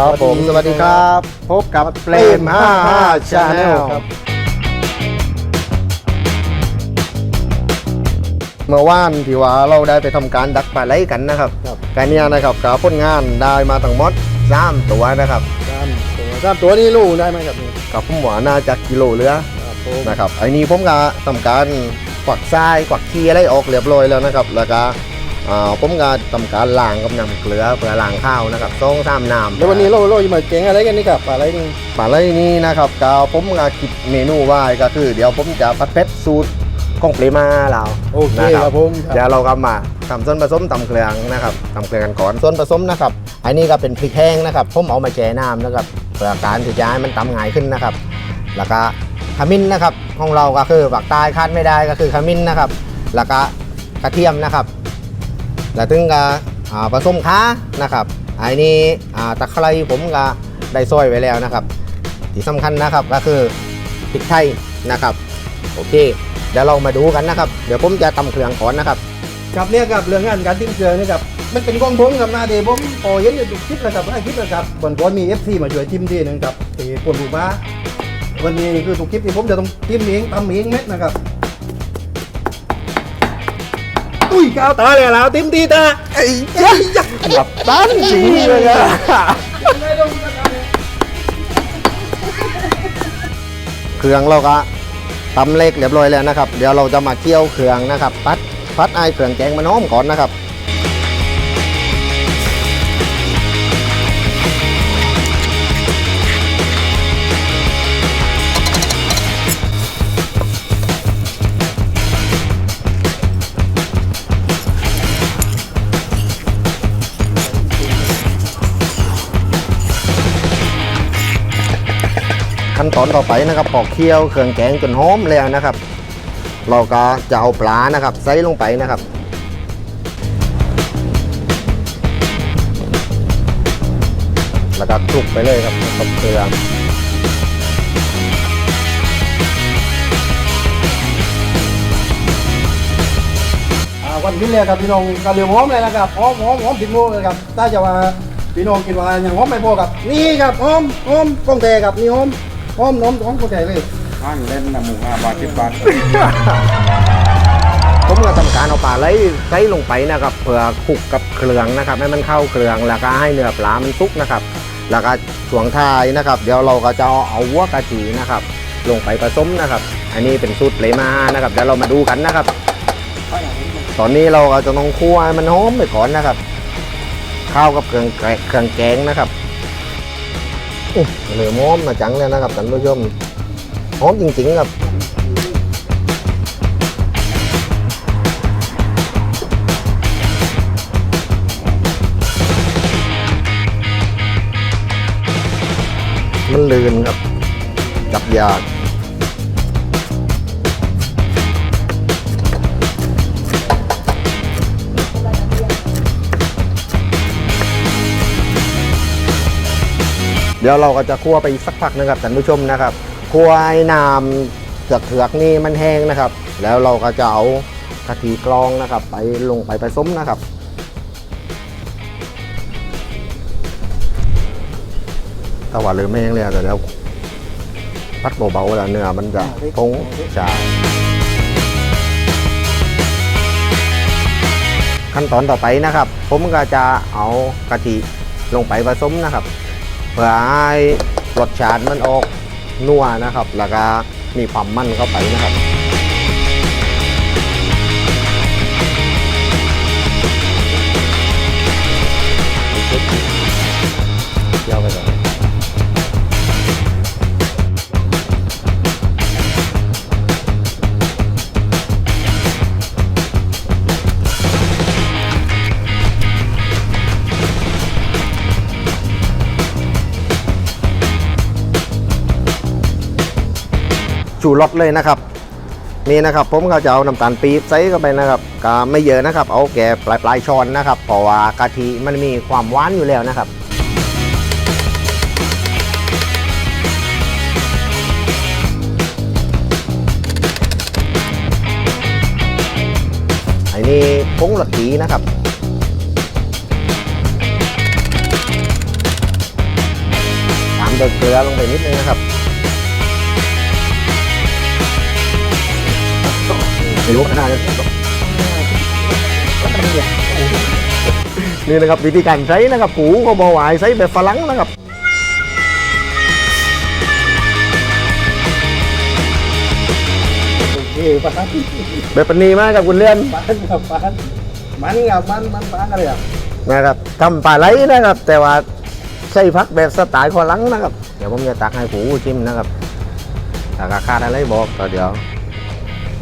ครับผม สวัสดีครับ พบกับเปรม55 Channel ครับเมื่อวานที่ว่าเราได้ไปทำการดักปลาไหลกันนะครับครับ การเนี้ยนะครับกับผลงานได้มาทั้งหมดสามตัวนะครับสามตัวสามตัวนี้ลูกได้ไหมครับนี่กับผมหวาน่าจะกิโลเหลือครับผมนะครับไอ้นี้ผมก็ทำการกวักทรายกวักขี้อะไรออกเรียบร้อยแล้วนะครับ แล้วก็อ่า ผมก็ทำการล้างกับน้ำเกลือเพื่อล้างข้าวนะครับสองสามน้ำแล้ววันนี้เราเราจะมาเก่งอะไรกันนี่ครับอะไรนี่ปลาไหลนี้นะครับก็ผมก็คิดเมนูไว้ก็คือ เดี๋ยวผมจะผัดเผ็ดสูตรของปริมาเราโอเคนะครับผมเดี๋ยวเราก็มาทำส่วนผสมตำเครื่องนะครับตำเครื่องกันก่อนส่วนผสมนะครับ อันนี้ก็เป็นพริกแห้งนะครับผมเอามาแช่น้ำนะครับเพื่อการที่จะให้มันตำง่ายขึ้นนะครับ แล้วก็ขมิ้นนะครับของเราก็คือปักใต้คาดไม่ได้ก็คือขมิ้นนะครับ แล้วก็กระเทียมนะครับ แล้วถึงก็อ่าผสมค้านะครับอันนี้อ่ตะไคร้ผมก็ได้ซอยไว้แล้วนะครับ ที่สำคัญนะครับก็คือพริกไทยนะครับโอเคเดี๋ยวเรามาดูกันนะครับ เดี๋ยวผมจะตำเครื่องก่อนนะครับครับเนี่ยครับเรื่องงานการทิ้งเครื่องนี่ครับมันเป็นกองผมกับนาเดผมพอเห็นอยู่ทุกคลิปนะครับไอ้คลิปนะครับบนก่อนมี FC มาช่วยทิมทีหนึงครับที่ปวดหูบ้าวันนี้คือทุกคลิปที่ผมจะต้องทิมเองทำเองเม็ดนะครับ อุ้ยก้าวตาเลยแล้วทิมทีตาไอ้ยัยยักษ์กับตันจริงเลยอะเครื่องเราก็ตำเล็กเรียบร้อยแล้วนะครับ เดี๋ยวเราจะมาเคี่ยวเครื่องนะครับ ปัดพัดไอเครื่องแกงมันหอมก่อนนะครับ อนต่อไปนะครับพอกเคี่ยวเครื่องแกงจนหอมแล้วนะครับ เราก็จะเอาปลานะครับใส่ลงไปนะครับแล้วก็คลุกไปเลยครับกับเครื่องวันนี้เลยครับพี่น้องกระเหลือมหอมเลยนะครับหอมหอมหอมติดมือเลยครับถ้าจะว่าพี่น้องกินว่าอย่างหอมไม่พอครับนี่ครับหอมหอมกองแตครับนี่หอม หอมหอมหอมกองแตเลยห้างเล่นนะหมูห้าบาทสิบบาทผมก็ทำการเอาปลาไหลใส่ลงไปนะครับเพื่อคลุกกับเครื่องนะครับ ให้มันเข้าเครื่องแล้วก็ให้เนื้อปลามันสุกนะครับ แล้วก็ช่วงท้ายนะครับ เดี๋ยวเราก็จะเอาวัวกะทินะครับ ลงไปผสมนะครับ อันนี้เป็นสูตรเลมานะครับเดี๋ยวเรามาดูกันนะครับ ตอนนี้เราก็จะต้องคั่วให้มันหอมไปก่อนนะครับ ข้าวกับเครื่องแกงเครื่องแกงนะครับอุ๊ย เหลือหอมมาจังเลยนะครับท่านผู้ชมหอมจริงๆครับมันลื่นครับจับยาก เดี๋ยวเราก็จะคั่วไปอีกสักพักนะครับท่านผู้ชมนะครับคั่วให้น้ำเถือกนี่มันแห้งนะครับ แล้วเราก็จะเอากะทิกรองนะครับ ไปลงไปผสมนะครับถ้าว่าลืมไม่แห้งเลยแต่เดี๋ยวพัดเบาๆแล้วเนื้อมันจะพงชาขั้นตอนต่อไปนะครับ ผมก็จะเอากะทิลงไปผสมนะครับ พื่อให้รสชาติมันออกนัวนะครับ แล้วก็มีความมั่นเข้าไปนะครับ ชูรสเลยนะครับ นี่นะครับผมก็จะเอาน้ำตาลปี๊บใส่เข้าไปนะครับก็ไม่เยอะนะครับ เอาแก่ปลายปลายๆช้อนนะครับ เพราะว่ากะทิมันมีความหวานอยู่แล้วนะครับอันนี้ผงหลอดดีนะครับตามด้วยเกลือลงไปนิดนึงนะครับ ไม่รู้ขนาดนี้นี่นะครับวิธีการใช้นะครับปูก็บอหวายใช้แบบฝรั่งนะครับโอเคปานแบบปนีมากกับคุณเลื่อนปานกับปานมันกับมันมันปานอะไรอะนะครับทำปลาไหลนะครับ แต่ว่าใช้พักแบบสไตล์ฝรั่งนะครับ เดี๋ยวผมจะตักให้ปูชิมนะครับถ้าขาดอะไรบอกก็เดี๋ยว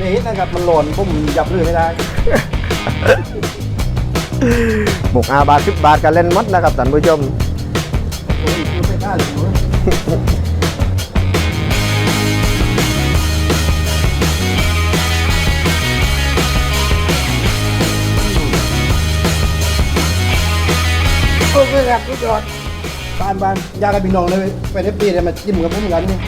นี่นะครับมันหล่นผมยับเลยไม่ได้หมกอาบาทสิบบาทกันเล่นหมดนะครับท่านผู้ชมโอ้ยพูดไม่ได้เลยโอ้ยครับทุกยอดบานบานยากันพี่น้องเลยไปเอฟดีเลยมาจิ้มกับผมกันนี่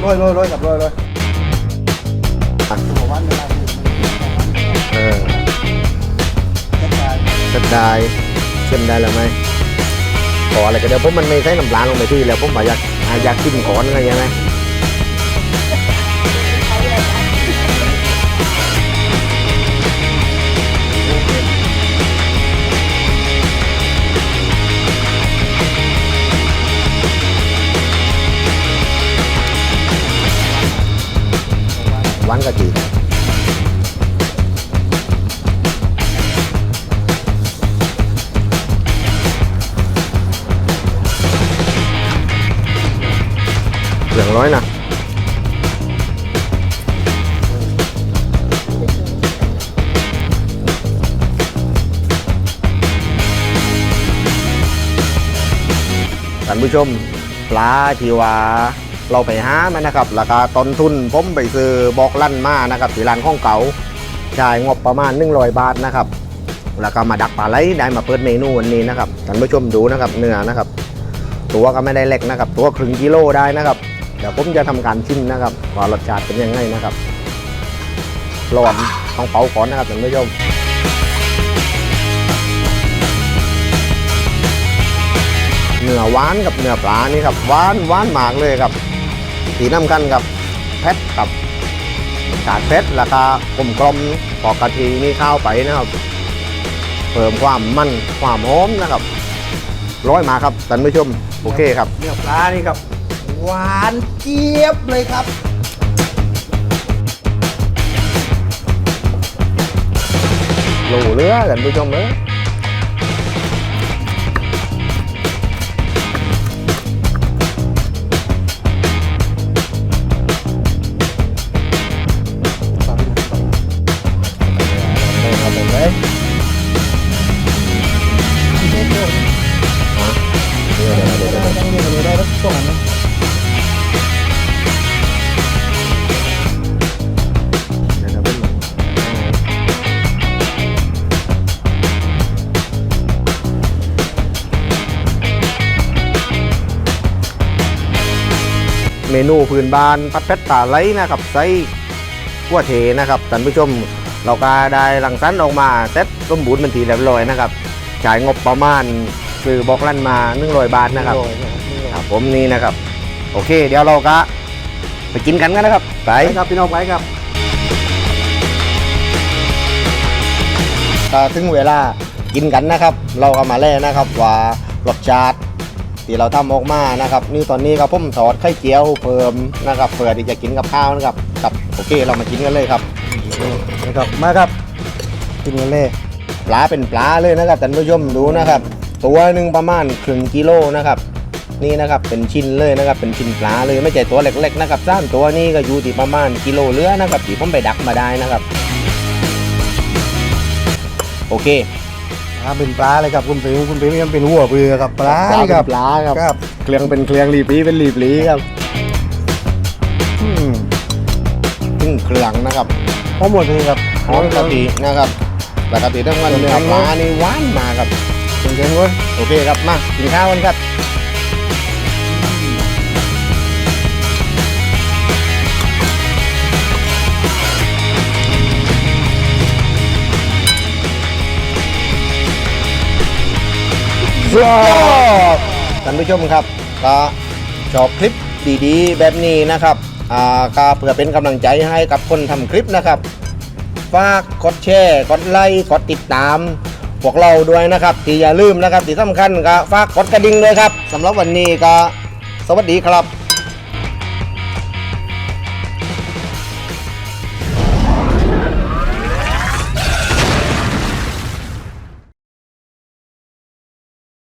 โรยโรยโรยกับโรยโรย หัววันเวลาเออจะตายจะได้เช่นได้หรือไม่ขออะไรก็เดี๋ยวผมมันไม่ใช้น้ำปลาลงไปที่แล้วผมอยากอยากกินขอนอะไรอย่างเงห ร้อยนะท่านผู้ชมปลาที่ว่าเราไปหามานะครับราคาต้นทุนผมไปซื้อบอกลั่นมานะครับที่ร้านข้องเก่าจ่ายงบประมาณ100บาทนะครับแล้วก็มาดักปลาไหลได้มาเปิดเมนูวันนี้นะครับท่านผู้ชมดูนะครับเนื้อนะครับ ตัวก็ไม่ได้เล็กนะครับ ตัวครึ่งกิโลได้นะครับ เดี๋ยวผมจะทำการชิมนะครับว่ารสชาติเป็นยังไงนะครับรอนต้องเป่าก่อนนะครับท่านผู้ชมเนื้อหวานกับเนื้อปลานี่ครับหวานหวานมากเลยครับสีน้ำกันกับเผ็ดกับชาติเผ็ดแล้วก็กลมกลมปอกกะทินี่ข้าวไปนะครับเพิ่มความมันความหอมนะครับร้อยมาครับท่านผู้ชมโอเคครับเนื้อปลานี่ครับ หวานเจี๊ยบเลยครับ หลูเรือกันผู้ชมเอ้ย เมนูพื้นบ้านพัดเพชรตาไหลนะครับไส้กัวเทนะครับท่านผู้ชมเราก็ได้หลังสันออกมาเซ็ตสมบูรณ์เป็นทีเรียบร้อยนะครับจ่ายงบประมาณคือบอกลั่นมา100บาทนะครับครับผมนี่นะครับ โอเค เดี๋ยวเราก็ไปกินกันกันนะครับไปไปครับพี่น้องไปครับก็ถึงเวลากินกันนะครับ เราก็มาแล่นะครับว่ารสชาติ ที่เราทำออกมานะครับ นี่ตอนนี้ครับผมทอดไข่เจียวเพิ่มนะครับเผื่อที่จะกินกับข้าวนะครับครับโอเคเรามากินกันเลยครับนะครับมาครับกินกันเลยปลาเป็นปลาเลยนะครับท่านผู้ชมดูนะครับ ตัวหนึ่งประมาณครึ่งกิโลนะครับ นี่นะครับเป็นชิ้นเลยนะครับ เป็นชิ้นปลาเลยไม่ใช่ตัวเล็กๆนะครับสามตัวนี้ก็อยู่ที่ประมาณกิโลเลือนะครับที่ผมไปดักมาได้นะครับ โอเค ปลาเป็นปลาเลยครับคุณผิวคุณผิวยังเป็นหัวเรือครับปลาปลาครับปลาครับครับเคลียงเป็นเคลียงรีปีเป็นรีปลีครับอืมซึ่งเครื่องนะครับพร้อมหมดเลยครับหอมกะทินะครับปกติทั้งวันเนื้อปลานี่หวานมากครับเป็นแกงเว้ยโอเคครับมากินข้าวกันครับ ดยอดท่านผู้ชมครับก็ชอบคลิปดีๆ แบบนี้นะครับอ่าก็เพื่อเป็นกำลังใจให้กับคนทำคลิปนะครับฝากกดแชร์กดไลค์กดติดตาม พวกเราด้วยนะครับที่อย่าลืมนะครับที่สำคัญก็ฝากกดกระดิ่งเลยครับสำหรับวันนี้ก็สวัสดีครับ